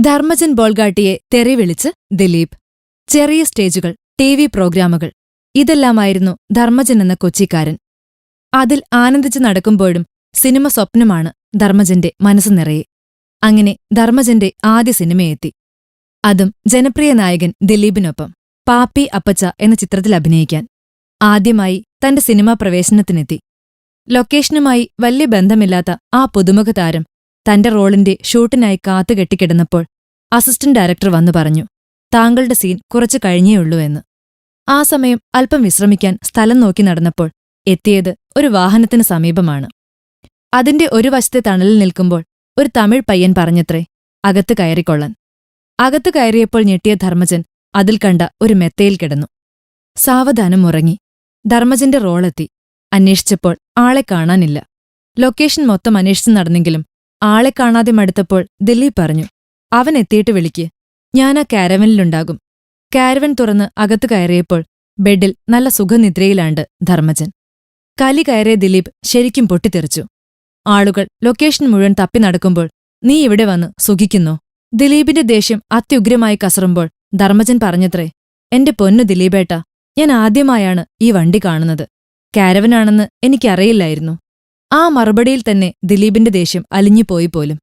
ധർമ്മജൻ ബോൾഗാട്ടിയെ തെറി വിളിച്ച് ദിലീപ്. ചെറിയ സ്റ്റേജുകൾ ടി വി പ്രോഗ്രാമുകൾ. ഇതെല്ലാമായിരുന്നു ധർമ്മജൻ എന്ന കൊച്ചിക്കാരൻ. അതിൽ ആനന്ദിച്ചു നടക്കുമ്പോഴും സിനിമ സ്വപ്നമാണ് ധർമ്മജന്റെ മനസ്സ് നിറയെ. അങ്ങനെ ധർമ്മജന്റെ ആദ്യ സിനിമയെത്തി. അതും ജനപ്രിയ നായകൻ ദിലീപിനൊപ്പം പാപ്പി അപ്പച്ച എന്ന ചിത്രത്തിൽ അഭിനയിക്കാൻ. ആദ്യമായി തന്റെ സിനിമാ പ്രവേശനത്തിനെത്തി. ലൊക്കേഷനുമായി വലിയ ബന്ധമില്ലാത്ത ആ പുതുമുഖ താരം തന്റെ റോളിന്റെ ഷൂട്ടിനായി കാത്തുകെട്ടിക്കിടന്നപ്പോൾ അസിസ്റ്റന്റ് ഡയറക്ടർ വന്നു പറഞ്ഞു താങ്കളുടെ സീൻ കുറച്ചു കഴിഞ്ഞേയുള്ളൂ എന്ന്. ആ സമയം അല്പം വിശ്രമിക്കാൻ സ്ഥലം നോക്കി നടന്നപ്പോൾ എത്തിയത് ഒരു വാഹനത്തിന് സമീപമാണ്. അതിന്റെ ഒരു വശത്തെ തണലിൽ നിൽക്കുമ്പോൾ ഒരു തമിഴ് പയ്യൻ പറഞ്ഞത്രേ അകത്ത് കയറിക്കൊള്ളാൻ. അകത്ത് കയറിയപ്പോൾ ഞെട്ടിയ ധർമ്മജൻ അതിൽ കണ്ട ഒരു മെത്തയിൽ കിടന്നു. സാവധാനം ഉറങ്ങി. ധർമ്മജന്റെ റോളെത്തി. അന്വേഷിച്ചപ്പോൾ ആളെ കാണാനില്ല. ലൊക്കേഷൻ മൊത്തം അന്വേഷിച്ചു നടന്നെങ്കിലും ആളെ കാണാതെ മടുത്തപ്പോൾ ദിലീപ് പറഞ്ഞു അവൻ എത്തിയിട്ട് വിളിക്ക്. ഞാൻ ആ കാരവനിലുണ്ടാകും. കാരവൻ തുറന്ന് അകത്തു കയറിയപ്പോൾ ബെഡിൽ നല്ല സുഖനിദ്രയിലാണ്ട് ധർമ്മജൻ. കലി കയറിയ ദിലീപ് ശരിക്കും പൊട്ടിത്തെറിച്ചു. ആളുകൾ ലൊക്കേഷൻ മുഴുവൻ തപ്പി നടക്കുമ്പോൾ നീ ഇവിടെ വന്ന് സുഖിക്കുന്നു? ദിലീപിന്റെ ദേഷ്യം അത്യുഗ്രമായി കസറുമ്പോൾ ധർമ്മജൻ പറഞ്ഞത്രേ എന്റെ പൊന്നു ദിലീപേട്ട ഞാൻ ആദ്യമായാണ് ഈ വണ്ടി കാണുന്നത്. കാരവനാണെന്ന് എനിക്കറിയില്ലായിരുന്നു. ആ മറുപടിയിൽ തന്നെ ദിലീപിന്റെ ദേഷ്യം അലിഞ്ഞുപോയി പോലും.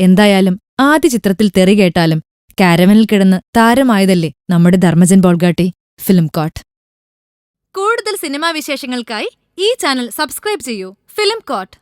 എന്തായാലും ആദ്യ ചിത്രത്തിൽ തെറി കേട്ടാലും കാരവനിൽ കിടന്ന് താരമായതല്ലേ നമ്മുടെ ധർമ്മജൻ ബോൾഗാട്ടി ഫിലിം കോട്ട് കൂടുതൽ സിനിമാ വിശേഷങ്ങൾക്കായി ഈ ചാനൽ സബ്സ്ക്രൈബ് ചെയ്യൂ ഫിലിം കോട്ട്